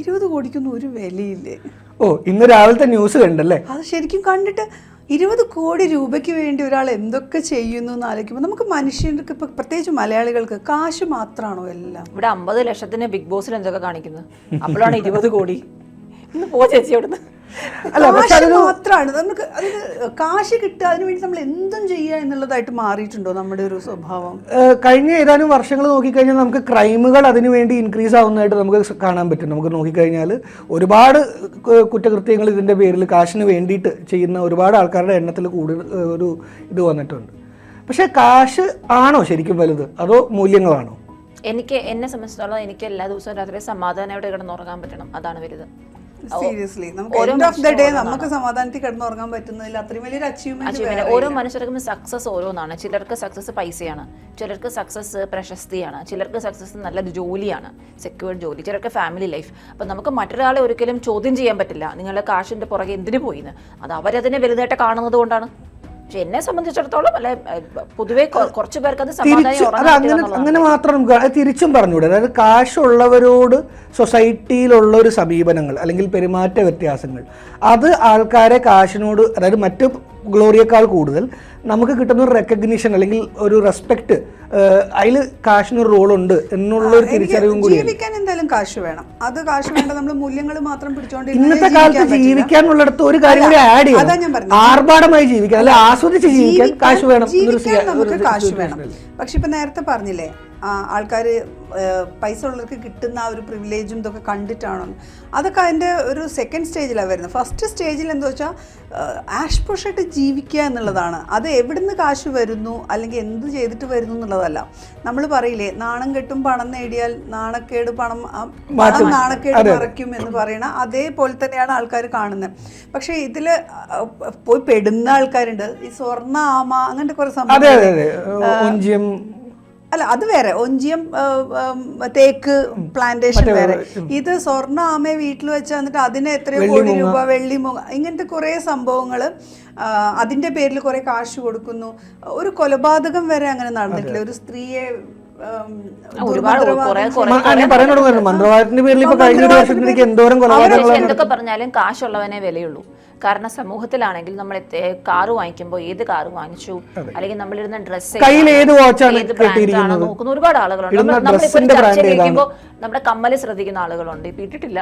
ഇരുപത് കോടിക്കൊന്നും ഒരു വിലയില്ലേ? ഓ ഇന്ന് രാവിലത്തെ ന്യൂസ് കണ്ടല്ലേ? അത് ശരിക്കും കണ്ടിട്ട് ഇരുപത് കോടി രൂപയ്ക്ക് വേണ്ടി ഒരാൾ എന്തൊക്കെ ചെയ്യുന്നു എന്ന് ആലോചിക്കുമ്പോൾ നമുക്ക് മനുഷ്യർക്ക് ഇപ്പൊ പ്രത്യേകിച്ച് മലയാളികൾക്ക് കാശ് മാത്രമാണോ എല്ലാം? ഇവിടെ അമ്പത് ലക്ഷത്തിന് ബിഗ് ബോസിൽ എന്തൊക്കെ കാണിക്കുന്നത് അപ്പോഴാണ് ഇരുപത് കോടി. ഇന്ന് പോ ചേച്ചി അവിടുന്ന്. അല്ല, പക്ഷെ കാശ് മാത്രമാണ് നമുക്ക് അതിന് കാശ് കിട്ടുക അതിന് വേണ്ടി നമ്മൾ എന്തും ചെയ്യുക എന്നുള്ളതായിട്ട് മാറിയിട്ടുണ്ടോ നമ്മുടെ ഒരു സ്വഭാവം? കഴിഞ്ഞ ഏതാനും വർഷങ്ങൾ നോക്കിക്കഴിഞ്ഞാൽ നമുക്ക് ക്രൈമുകൾ അതിനു വേണ്ടി ഇൻക്രീസ് ആവുന്നതായിട്ട് നമുക്ക് കാണാൻ പറ്റും. നമുക്ക് നോക്കിക്കഴിഞ്ഞാൽ ഒരുപാട് കുറ്റകൃത്യങ്ങൾ ഇതിന്റെ പേരിൽ കാശിന് വേണ്ടിയിട്ട് ചെയ്യുന്ന ഒരുപാട് ആൾക്കാരുടെ എണ്ണത്തിൽ കൂടുതൽ ഒരു ഇത് വന്നിട്ടുണ്ട്. പക്ഷേ കാശ് ആണോ ശരിക്കും വലുത്? അതോ മൂല്യങ്ങളാണോ? എനിക്ക് എന്നെ സംബന്ധിച്ചിടത്തോളം എനിക്ക് എല്ലാ ദിവസവും രാത്രി സമാധാനമായിട്ട് കിടന്നുറങ്ങാൻ പറ്റണം അതാണ് വലുത്. സീരിയസ്ലി നമുക്ക് ഓഫ് ദ ഡേ നമുക്ക് സമാധാനത്തിൽ കിടന്നുറങ്ങാൻ പറ്റുന്നതിൽ അത്രയും വലിയൊരു അച്ചീവ്മെന്റ് അച്ചീവ്മെന്റ് ഓരോ മനുഷ്യർക്കും സക്സസ് ഓരോന്നാണ്. ചിലർക്ക് സക്സസ് പൈസയാണ്. ചിലർക്ക് സക്സസ് പ്രശസ്തിയാണ്. ചിലർക്ക് സക്സസ് നല്ല ജോലിയാണ്. സെക്യൂർഡ് ജോലി. ചിലർക്ക് ഫാമിലി ലൈഫ് അപ്പം നമുക്ക് മറ്റൊരാളെ ഒരിക്കലും ചോദ്യം ചെയ്യാൻ പറ്റില്ല. നിങ്ങളുടെ കാശിന്റെ പുറകെ എന്തിനു പോയിന്ന്? അത് അവരതിനെ വലുതായിട്ട് കാണുന്നത് കൊണ്ടാണ്. പക്ഷെ എന്നെ സംബന്ധിച്ചിടത്തോളം അല്ലെ പൊതുവെ കുറച്ചു പേർക്ക് അത് സമാധാനം അങ്ങനെ മാത്രം തിരിച്ചും പറഞ്ഞുകൂടെ? അതായത് കാശുള്ളവരോട് സൊസൈറ്റിയിലുള്ള ഒരു സമീപനങ്ങൾ അല്ലെങ്കിൽ പെരുമാറ്റ വ്യത്യാസങ്ങൾ അത് ആൾക്കാരെ കാശിനോട് അതായത് മറ്റ് ഗ്ലോറിയേക്കാൾ കൂടുതൽ നമുക്ക് കിട്ടുന്ന ഒരു റെക്കഗ്നീഷൻ അല്ലെങ്കിൽ ഒരു റെസ്പെക്ട് അതിൽ കാശിനൊരു റോളുണ്ട് എന്നുള്ള ഒരു തിരിച്ചറിവും കൂടി ജീവിക്കാൻ എന്തായാലും കാശ് വേണം. അത് കാശ് വേണ്ട നമ്മൾ മൂല്യങ്ങൾ മാത്രം പിടിച്ചോണ്ട് ഇന്നത്തെ കാലത്ത് ജീവിക്കാനുള്ളിടത്ത് ഒരു കാര്യം കൂടി ആഡ് പറഞ്ഞത്. ആർഭാടമായി ജീവിക്കാൻ അല്ലെ ആസ്വദിച്ച് ജീവിക്കാൻ കാശ് വേണം കാശ് വേണം. പക്ഷെ ഇപ്പൊ നേരത്തെ പറഞ്ഞില്ലേ ആൾക്കാർ പൈസ ഉള്ളവർക്ക് കിട്ടുന്ന ആ ഒരു പ്രിവിലേജും ഇതൊക്കെ കണ്ടിട്ടാണോ? അതൊക്കെ അതിന്റെ ഒരു സെക്കൻഡ് സ്റ്റേജിലാണ് വരുന്നത്. ഫസ്റ്റ് സ്റ്റേജിൽ എന്താ വെച്ചാൽ ആഷ് പുഷായിട്ട് ജീവിക്കുക എന്നുള്ളതാണ്. അത് എവിടുന്ന് കാശ് വരുന്നു അല്ലെങ്കിൽ എന്ത് ചെയ്തിട്ട് വരുന്നു എന്നുള്ളതല്ല. നമ്മൾ പറയില്ലേ നാണം കെട്ടും പണം നേടിയാൽ നാണക്കേട് പണം പണം നാണക്കേട് മറയ്ക്കും എന്ന് പറയണ അതേപോലെ തന്നെയാണ് ആൾക്കാർ കാണുന്നത് പക്ഷേ ഇതിൽ പോയി പെടുന്ന ആൾക്കാരുണ്ട്. ഈ സ്വർണ ആമ അങ്ങനത്തെ കുറേ സംഭവം അല്ല അത് വേറെ. ഒഞ്ചിയം തേക്ക് പ്ലാന്റേഷൻ വേറെ. ഇത് സ്വർണ ആമയെ വീട്ടിൽ വെച്ച് വന്നിട്ട് അതിന് എത്രയോ കോടി രൂപ വെള്ളി ഇങ്ങനത്തെ കുറേ സംഭവങ്ങൾ അതിന്റെ പേരിൽ കുറെ കാശ് കൊടുക്കുന്നു. ഒരു കൊലപാതകം വരെ അങ്ങനെ നടന്നിട്ടില്ല. ഒരു സ്ത്രീയെ മന്ത്രവാദത്തിന്റെ പേരിൽ ഇപ്പൊ കഴിഞ്ഞ ഒരു വർഷത്തിലേക്ക് എന്തോരം എന്തൊക്കെ പറഞ്ഞാലും കാശുള്ളവനെ വിലയുള്ളൂ. കാരണം സമൂഹത്തിലാണെങ്കിൽ നമ്മൾ കാറ് വാങ്ങിക്കുമ്പോൾ ഏത് കാറ് വാങ്ങിച്ചു? അല്ലെങ്കിൽ നമ്മളിരുന്ന ഡ്രസ്സ് കയ്യിൽ ഏത് watch-ആണ് നോക്കുന്ന ഒരുപാട് ആളുകളുണ്ട്. നമ്മളിപ്പോ നമ്മുടെ കമ്മൽ ശ്രദ്ധിക്കുന്ന ആളുകളുണ്ട്. ഇപ്പൊ ഇട്ടിട്ടില്ല.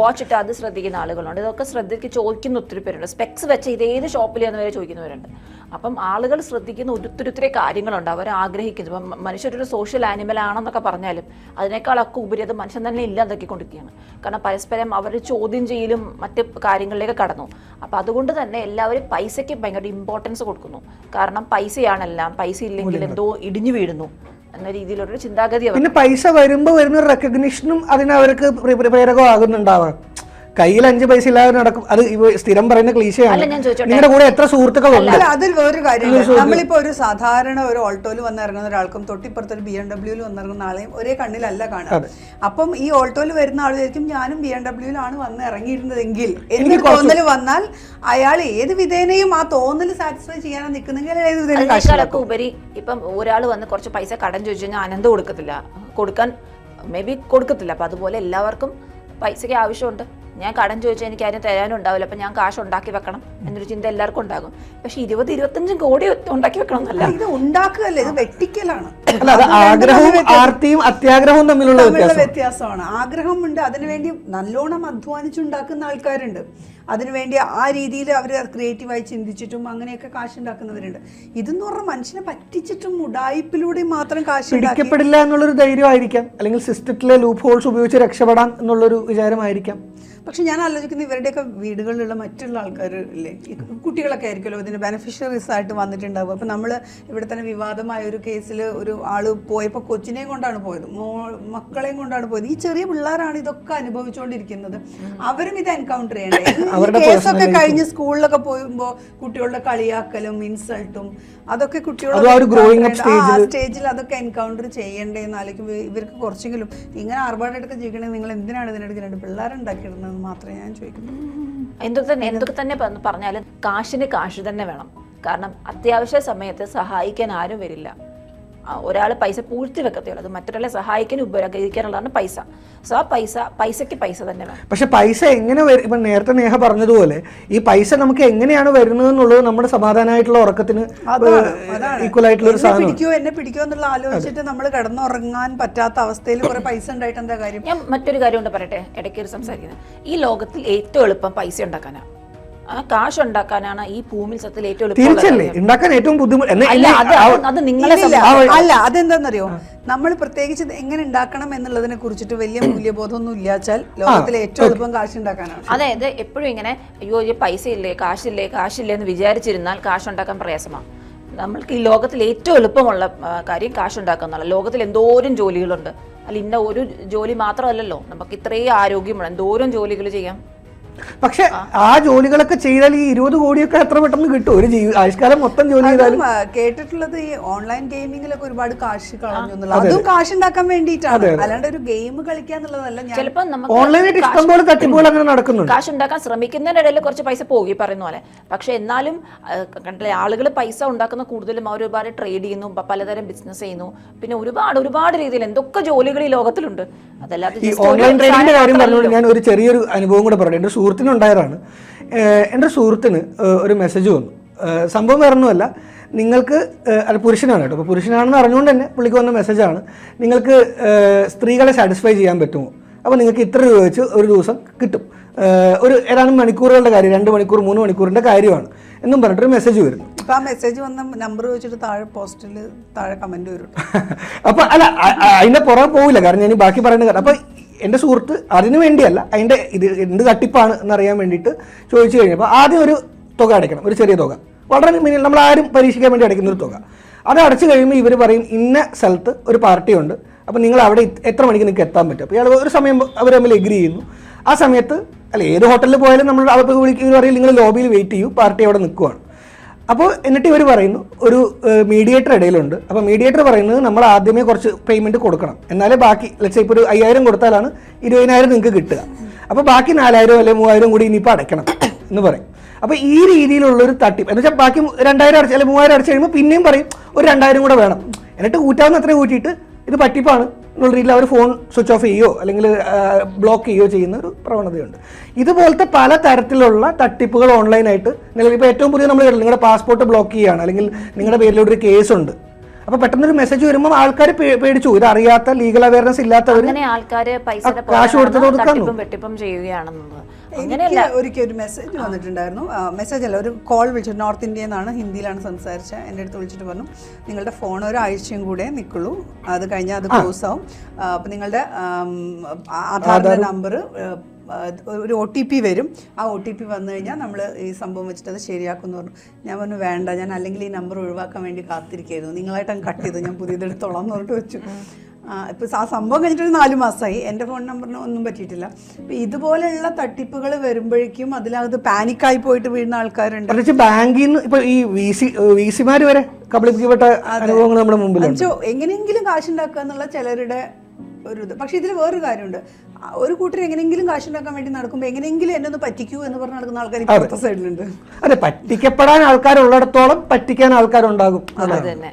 വാച്ച് ഇട്ട് അത് ശ്രദ്ധിക്കുന്ന ആളുകളുണ്ട്. ഇതൊക്കെ ശ്രദ്ധിക്ക് ചോദിക്കുന്ന ഒത്തിരി പേരുണ്ട്. സ്പെക്സ് വെച്ച് ഇത് ഏത് ഷോപ്പിലെന്ന് വരെ ചോദിക്കുന്നവരുണ്ട്. അപ്പം ആളുകൾ ശ്രദ്ധിക്കുന്ന ഒത്തിരി കാര്യങ്ങളുണ്ട്. അവർ ആഗ്രഹിക്കുന്നത്. ഇപ്പം മനുഷ്യരൊരു സോഷ്യൽ ആനിമൽ ആണെന്നൊക്കെ പറഞ്ഞാലും അതിനേക്കാളൊക്കെ ഉപരി അത് മനുഷ്യൻ തന്നെ ഇല്ലാതാക്കിക്കൊണ്ടിരിക്കുകയാണ് കാരണം പരസ്പരം അവർ ചോദ്യം ചെയ്യലും മറ്റ് കാര്യങ്ങളിലേക്ക് കടന്നു. അപ്പം അതുകൊണ്ട് തന്നെ എല്ലാവരും പൈസയ്ക്ക് ഭയങ്കര ഇമ്പോർട്ടൻസ് കൊടുക്കുന്നു. കാരണം പൈസയാണെല്ലാം. പൈസ ഇല്ലെങ്കിൽ എന്തോ ഇടിഞ്ഞു വീഴുന്നു എന്ന രീതിയിലൊരു ചിന്താഗതി പിന്നെ പൈസ വരുമ്പോൾ വരുന്ന റെക്കഗ്നിഷനും അതിനവർക്ക് പ്ര- പ്ര- പ്രേരകമാകുന്നുണ്ടാവാം. കയ്യിൽ അഞ്ച് പൈസ ഇല്ലാതെ നടക്കും. അത് സ്ഥിരം പറയുന്ന ക്ലീശയാണ്? നിങ്ങളുടെ കൂടെ എത്ര സുഹൃത്തുക്കളുണ്ട് അല്ല അതിൽ ഒരു കാര്യം നമ്മളിപ്പോ ഒരു സാധാരണ ഒരു ഓൾട്ടോയിൽ വന്നിറങ്ങുന്ന ഒരാൾക്കും തൊട്ടിപ്പുറത്ത് ഒരു ബി എം ഡബ്ല്യൂയിൽ വന്നിറങ്ങുന്ന ആളെയും ഒരേ കണ്ണിലല്ല കാണാം അപ്പം ഈ ഓൾട്ടോയിൽ വരുന്ന ആളുകൾക്കും ഞാനും ബി എം ഡബ്ല്യൂയിലാണ് വന്ന് ഇറങ്ങിയിരുന്നതെങ്കിൽ. എനിക്ക് തോന്നൽ വന്നാൽ അയാൾ ഏത് വിധേനയും ആ തോന്നൽ സാറ്റിസ്ഫൈ ചെയ്യാനാണ് നിൽക്കുന്നെങ്കിൽ ഏത് വിധേനയും ഉപരി ഇപ്പം ഒരാൾ വന്ന് കുറച്ച് പൈസ കടം ചോദിച്ചു കഴിഞ്ഞാൽ ആനന്ദം കൊടുക്കത്തില്ല. കൊടുക്കാൻ മേ ബി കൊടുക്കത്തില്ല. അപ്പം അതുപോലെ എല്ലാവർക്കും പൈസയ്ക്ക് ആവശ്യമുണ്ട്. ഞാൻ കടം ചോദിച്ചാൽ എനിക്ക് അതിന് തരാനുണ്ടാവില്ല അപ്പം ഞാൻ കാശ് ഉണ്ടാക്കി വെക്കണം എന്നൊരു ചിന്ത എല്ലാവർക്കും ഉണ്ടാകും. പക്ഷെ ഇരുപത് ഇരുപത്തഞ്ചും കോടി ഉണ്ടാക്കി വെക്കണം എന്നല്ല ഇത് ഉണ്ടാക്കുകയല്ല ഇത് വെട്ടിക്കലാണ്. ആഗ്രഹവും ആർത്തിയും അത്യാഗ്രഹവും തമ്മിലുള്ള തമ്മിലുള്ള വ്യത്യാസം വ്യത്യാസമാണ്. ആഗ്രഹമുണ്ട് അതിനുവേണ്ടി നല്ലോണം അധ്വാനിച്ചുണ്ടാക്കുന്ന ആൾക്കാരുണ്ട്. അതിനുവേണ്ടി ആ രീതിയിൽ അവർ ക്രിയേറ്റീവായി ചിന്തിച്ചിട്ടും അങ്ങനെയൊക്കെ കാശുണ്ടാക്കുന്നവരുണ്ട് ഇതെന്ന് പറഞ്ഞാൽ മനുഷ്യനെ പറ്റിച്ചിട്ടും ഉടായ്പിലൂടെ മാത്രം കാശ് പിടിക്കപ്പെടില്ല എന്നുള്ളൊരു ധൈര്യമായിരിക്കാം അല്ലെങ്കിൽ സിസ്റ്റത്തിലെ ലൂപ്പ് ഹോൾസ് ഉപയോഗിച്ച് രക്ഷപ്പെടാം എന്നുള്ളൊരു വിചാരമായിരിക്കാം. പക്ഷെ ഞാൻ ആലോചിക്കുന്നത് ഇവരുടെയൊക്കെ വീടുകളിലുള്ള മറ്റുള്ള ആൾക്കാർ ഇല്ലേ? കുട്ടികളൊക്കെ ആയിരിക്കുമല്ലോ ഇതിന് ബെനിഫിഷ്യറീസ് ആയിട്ട് വന്നിട്ടുണ്ടാവും അപ്പം നമ്മൾ ഇവിടെ തന്നെ വിവാദമായ ഒരു കേസിൽ ഒരു ആൾ പോയപ്പോൾ കൊച്ചിനെയും കൊണ്ടാണ് പോയത്. മോ മക്കളെയും കൊണ്ടാണ് പോയത്. ഈ ചെറിയ പിള്ളേരാണ് ഇതൊക്കെ അനുഭവിച്ചുകൊണ്ടിരിക്കുന്നത് അവരും ഇത് എൻകൗണ്ടർ ചെയ്യണ്ടേ? ഈ കേസൊക്കെ കഴിഞ്ഞ് സ്കൂളിലൊക്കെ പോകുമ്പോൾ കുട്ടികളുടെ കളിയാക്കലും ഇൻസൾട്ടും അതൊക്കെ കുട്ടികളുടെ സ്റ്റേജിൽ അതൊക്കെ എൻകൗണ്ടർ ചെയ്യണ്ടേ എന്ന് ആലോചിക്കുമ്പോൾ ഇവർക്ക് കുറച്ചെങ്കിലും ഇങ്ങനെ ആർഭാടായിട്ടൊക്കെ ജീവിക്കണമെങ്കിൽ നിങ്ങൾ എന്തിനാണ് ഇതിനിടയ്ക്ക് രണ്ട് പിള്ളേരുണ്ടാക്കിയിടുന്നത് മാത്രമേ ഞാൻ ചോദിക്കുന്നു എന്തൊക്കെ തന്നെ എന്തൊക്കെ തന്നെ പറഞ്ഞാലും കാശിന് കാശ് തന്നെ വേണം. കാരണം അത്യാവശ്യ സമയത്ത് സഹായിക്കാൻ ആരും വരില്ല. ഒരാൾ പൈസ പൂഴ്ത്തി വെക്കത്തുള്ളൂ അത് മറ്റൊരാളെ സഹായിക്കാൻ ഉപയോഗിക്കാനുള്ളതാണ് പൈസ. സോ ആ പൈസ പൈസയ്ക്ക് പൈസ തന്നെ വേണം. പക്ഷെ പൈസ എങ്ങനെ വരും? ഇപ്പം നേരത്തെ നേഹ പറഞ്ഞതുപോലെ ഈ പൈസ നമുക്ക് എങ്ങനെയാണ് വരുന്നത് എന്നുള്ളത് നമ്മുടെ സമാധാനമായിട്ടുള്ള ഉറക്കത്തിന് ഈക്വൽ ആയിട്ടുള്ള ഒരു സാധനം പിടിക്കോ എന്നെ പിടിക്കോ എന്നുള്ള ആലോചിച്ചിട്ട് നമ്മൾ കിടന്നുറങ്ങാൻ പറ്റാത്ത അവസ്ഥയിൽ കുറെ പൈസ ഉണ്ടായിട്ട് എന്താ കാര്യം? ഞാൻ മറ്റൊരു കാര്യം കൊണ്ട് പറയട്ടെ ഇടയ്ക്ക് ഒരു സംസാരിക്കുന്നത് ഈ ലോകത്തിൽ ഏറ്റവും എളുപ്പം പൈസ ഉണ്ടാക്കാനാണ് ആ കാശ് ഉണ്ടാക്കാനാണ് ഈ ഭൂമി സത്യത്തിൽ ഏറ്റവും തിരിച്ചല്ലേ? ഉണ്ടാക്കാൻ ഏറ്റവും ബുദ്ധിമുട്ട് അല്ല അതെന്താണെന്നറിയോ നമ്മൾ പ്രത്യേകിച്ച് എങ്ങനെ ഉണ്ടാക്കണം എന്നുള്ളതിനെ കുറിച്ചിട്ട് വലിയ മൂല്യബോധമൊന്നും ഇല്ലാച്ചാൽ ലോകത്തിലെ ഏറ്റവും എളുപ്പം കാശ് ഉണ്ടാക്കാനാണ്. അതായത് എപ്പോഴും ഇങ്ങനെ അയ്യോ ഈ പൈസ ഇല്ലേ കാശില്ലേ കാശില്ലേ എന്ന് വിചാരിച്ചിരുന്നാൽ കാശ് ഉണ്ടാക്കാൻ പ്രയാസമാണ് നമ്മൾക്ക് ഈ ലോകത്തിൽ ഏറ്റവും എളുപ്പമുള്ള കാര്യം കാശ് ഉണ്ടാക്കുക എന്നുള്ള ലോകത്തിൽ എന്തോരം ജോലികളുണ്ട്. അല്ല ഇന്ന ഒരു ജോലി മാത്രമല്ലല്ലോ. നമുക്ക് ഇത്രയും ആരോഗ്യമുള്ള എന്തോരം ജോലികൾ ചെയ്യാം. പക്ഷെ ആ ജോലികളൊക്കെ ചെയ്താൽ ഈ ഇരുപത് കോടിയൊക്കെ എത്ര പെട്ടെന്ന് കിട്ടും? ഒരു ജീവി ആയുഷ്കാലം മൊത്തം ജോലി ചെയ്താലും. കേട്ടിട്ടുള്ളത് ഈ ഓൺലൈൻ ഗെയിമിങ്ങിലൊക്കെ ഒരുപാട് കാശ് കളഞ്ഞു എന്നുള്ളത് അതും കാശ് ഉണ്ടാക്കാൻ വേണ്ടിയിട്ടാണ്. അല്ലാണ്ട് ഒരു ഗെയിം കളിക്കുക എന്നുള്ളതല്ല ഞാൻ ചിലപ്പോൾ നമുക്ക് ഓൺലൈനായിട്ട് ഇഷ്ടംപോലെ തട്ടിപ്പുകൾ അങ്ങനെ നടക്കുന്നുണ്ട്. കാശ് ഉണ്ടാക്കാൻ ശ്രമിക്കുന്നതിന്റെ ഇടയിൽ കുറച്ച് പൈസ പോകും ഈ പറയുന്ന പോലെ. പക്ഷെ എന്നാലും കണ്ടില്ലേ ആളുകൾ പൈസ ഉണ്ടാക്കുന്ന കൂടുതലും അവർ ഒരുപാട് ട്രേഡ് ചെയ്യുന്നു പലതരം ബിസിനസ് ചെയ്യുന്നു. പിന്നെ ഒരുപാട് ഒരുപാട് രീതിയിൽ എന്തൊക്കെ ജോലികൾ ഈ ലോകത്തിലുണ്ട്. അതല്ലാതെ ഓൺലൈൻ ട്രേഡിങ്ങിന്റെ സാധനം കാര്യം പറഞ്ഞുകൊണ്ട് ഞാൻ ഒരു ചെറിയൊരു അനുഭവം കൂടെ എന്റെ സുഹൃത്തിനുണ്ടായതാണ്. ഉണ്ടായതാണ് എന്റെ സുഹൃത്തിന് ഒരു മെസ്സേജ് വന്നു. സംഭവം വേറെ ഒന്നുമല്ല. നിങ്ങൾക്ക് അത് പുരുഷനാണ് കേട്ടോ. അപ്പോൾ പുരുഷനാണെന്ന് അറിഞ്ഞുകൊണ്ട് തന്നെ പുള്ളിക്ക് വന്ന മെസ്സേജാണ് നിങ്ങൾക്ക് സ്ത്രീകളെ സാറ്റിസ്ഫൈ ചെയ്യാൻ പറ്റുമോ? അപ്പോൾ നിങ്ങൾക്ക് ഇത്ര രൂപ വെച്ച് ഒരു ദിവസം കിട്ടും. ഒരു ഏതാനും മണിക്കൂറുകളുടെ കാര്യം രണ്ട് മണിക്കൂർ മൂന്ന് മണിക്കൂറിന്റെ കാര്യമാണ് എന്നും പറഞ്ഞിട്ടൊരു മെസ്സേജ് വരുന്നു. അപ്പോൾ ആ മെസ്സേജ് വന്ന നമ്പർ വെച്ചിട്ട് താഴെ പോസ്റ്റിൽ താഴെ കമന്റ് വരും അപ്പോൾ അല്ല അ- അ- അതിന്റെ പുറകെ പോവില്ല. കാരണം ഞാൻ ബാക്കി പറയുന്ന കാരണം എന്റെ സുഹൃത്ത് അതിനു വേണ്ടിയല്ല അതിന്റെ ഇത് എന്ത് തട്ടിപ്പാണ് എന്നറിയാൻ വേണ്ടിയിട്ട് ചോദിച്ചു കഴിഞ്ഞപ്പോൾ ആദ്യം ഒരു തുക അടയ്ക്കണം ഒരു ചെറിയ തുക. വളരെ മിനിമം നമ്മൾ ആരും പരീക്ഷിക്കാൻ വേണ്ടി അടയ്ക്കുന്ന ഒരു തുക. അത് അടച്ചു കഴിയുമ്പോൾ ഇവർ പറയും ഇന്ന സ്ഥലത്ത് ഒരു പാർട്ടിയുണ്ട് അപ്പോൾ നിങ്ങൾ അവിടെ എത്ര മണിക്ക് നിങ്ങൾക്ക് എത്താൻ പറ്റും? അപ്പോൾ ഇയാൾ ഒരു സമയം അവർ തമ്മിൽ എഗ്രി ചെയ്യുന്നു. ആ സമയത്ത് അല്ല ഏത് ഹോട്ടലിൽ പോയാലും നമ്മൾ അവർക്ക് വിളിക്കും ഇവർ പറയും നിങ്ങൾ ലോബിയിൽ വെയിറ്റ് ചെയ്യൂ പാർട്ടി അവിടെ നിൽക്കുവാണ്. അപ്പോൾ എന്നിട്ട് ഇവർ പറയുന്നു ഒരു മീഡിയേറ്റർ ഇടയിലുണ്ട്. അപ്പോൾ മീഡിയേറ്റർ പറയുന്നത് നമ്മൾ ആദ്യമേ കുറച്ച് പേയ്മെന്റ് കൊടുക്കണം. എന്നാലേ ബാക്കി ലെറ്റ്സ് ഇപ്പോൾ ഒരു അയ്യായിരം കൊടുത്താലാണ് ഇരുപതിനായിരം നിങ്ങൾക്ക് കിട്ടുക. അപ്പോൾ ബാക്കി നാലായിരം അല്ലെങ്കിൽ മൂവായിരം കൂടി ഇനിയിപ്പോൾ അടയ്ക്കണം എന്ന് പറയും. അപ്പോൾ ഈ രീതിയിലുള്ളൊരു തട്ടിപ്പ് എന്ന് വെച്ചാൽ ബാക്കി രണ്ടായിരം അടച്ച് അല്ലെങ്കിൽ മൂവായിരം അടച്ച് കഴിയുമ്പോൾ പിന്നെയും പറയും ഒരു രണ്ടായിരം കൂടെ വേണം. എന്നിട്ട് കൂറ്റാവുന്ന അത്രയും കൂട്ടിയിട്ട് ഇത് പറ്റിപ്പാണ്. എന്നുള്ള രീതിയിൽ അവർ ഫോൺ സ്വിച്ച് ഓഫ് ചെയ്യുകയോ അല്ലെങ്കിൽ ബ്ലോക്ക് ചെയ്യുകയോ ചെയ്യുന്ന ഒരു പ്രവണതയുണ്ട്. ഇതുപോലത്തെ പല തരത്തിലുള്ള തട്ടിപ്പുകൾ ഓൺലൈനായിട്ട് നിലവിൽ ഇപ്പോൾ ഏറ്റവും പുതിയ നമ്മൾ കേട്ടില്ല നിങ്ങളുടെ പാസ്പോർട്ട് ബ്ലോക്ക് ചെയ്യുകയാണ് അല്ലെങ്കിൽ നിങ്ങളുടെ പേരിലൂടെ ഒരു കേസുണ്ട്. അപ്പോൾ പെട്ടെന്നൊരു മെസ്സേജ് വരുമ്പോൾ ആൾക്കാർ പേടിച്ചു. ഇത് അറിയാത്ത ലീഗൽ അവയർനെസ് ഇല്ലാത്തവർ അങ്ങനെ ആൾക്കാര് പൈസ ആ, കാശ് കൊടുത്തത് കൊടുക്കാൻ വെട്ടിപ്പും എനിക്ക് ഒരിക്കൽ ഒരു മെസ്സേജ് വന്നിട്ടുണ്ടായിരുന്നു. മെസ്സേജ് അല്ല ഒരു കോൾ വിളിച്ചു നോർത്ത് ഇന്ത്യയിൽ നിന്നാണ് ഹിന്ദിയിലാണ് സംസാരിച്ചത്. എന്റെ അടുത്ത് വിളിച്ചിട്ട് പറഞ്ഞു നിങ്ങളുടെ ഫോൺ ഒരാഴ്ചയും കൂടെ നിൽക്കുള്ളൂ അത് കഴിഞ്ഞാൽ അത് ക്ലോസ് ആവും. അപ്പം നിങ്ങളുടെ ആധാറിന്റെ നമ്പർ ഒരു ഒ ടി പി വരും. ആ ഒ ടി പി വന്നു കഴിഞ്ഞാൽ നമ്മൾ ഈ സംഭവം വെച്ചിട്ട് അത് ശരിയാക്കുമെന്ന് പറഞ്ഞു. ഞാൻ പറഞ്ഞു വേണ്ട ഞാൻ അല്ലെങ്കിൽ ഈ നമ്പർ ഒഴിവാക്കാൻ വേണ്ടി കാത്തിരിക്കുകയായിരുന്നു നിങ്ങളായിട്ട് അങ്ങ് കട്ട് ചെയ്തു. ഞാൻ പുതിയതെടുത്തോളാം എന്ന് പറഞ്ഞിട്ട് വെച്ചു. ഇപ്പോൾ ആ സംഭവം കഴിഞ്ഞിട്ട് ഒരു നാല് മാസമായി എന്റെ ഫോൺ നമ്പറിന് ഒന്നും പറ്റിയിട്ടില്ല. അപ്പോൾ ഇതുപോലെയുള്ള തട്ടിപ്പുകൾ വരുമ്പോഴേക്കും അതിലകത്ത് പാനിക്കായി പോയിട്ട് വീഴുന്ന ആൾക്കാരുണ്ട്. പ്രത്യേകിച്ച് ബാങ്കിൽ നിന്ന് ഇപ്പോൾ ഈ വി സി വി സിമാർ വരെ കബളിപ്പിക്കപ്പെട്ട അനുഭവങ്ങൾ നമ്മുടെ എങ്ങനെയെങ്കിലും കാശുണ്ടാക്കുക എന്നുള്ള ചിലരുടെ ഒരു ഇത്. പക്ഷേ ഇതിൽ വേറൊരു കാര്യമുണ്ട്. ഒരു കൂട്ടർ എങ്ങനെയെങ്കിലും കാശുണ്ടാക്കാൻ വേണ്ടി നടക്കുമ്പോൾ എങ്ങനെയെങ്കിലും എന്നെ ഒന്ന് പറ്റിക്കൂ എന്ന് പറഞ്ഞ് നടക്കുന്ന ആൾക്കാർ ഇപ്പുറത്തെ സൈഡിലുണ്ട് അതെ പറ്റിക്കപ്പെടാൻ ആൾക്കാരുള്ളിടത്തോളം പറ്റിക്കാൻ ആൾക്കാരുണ്ടാകും. അതെ. തന്നെ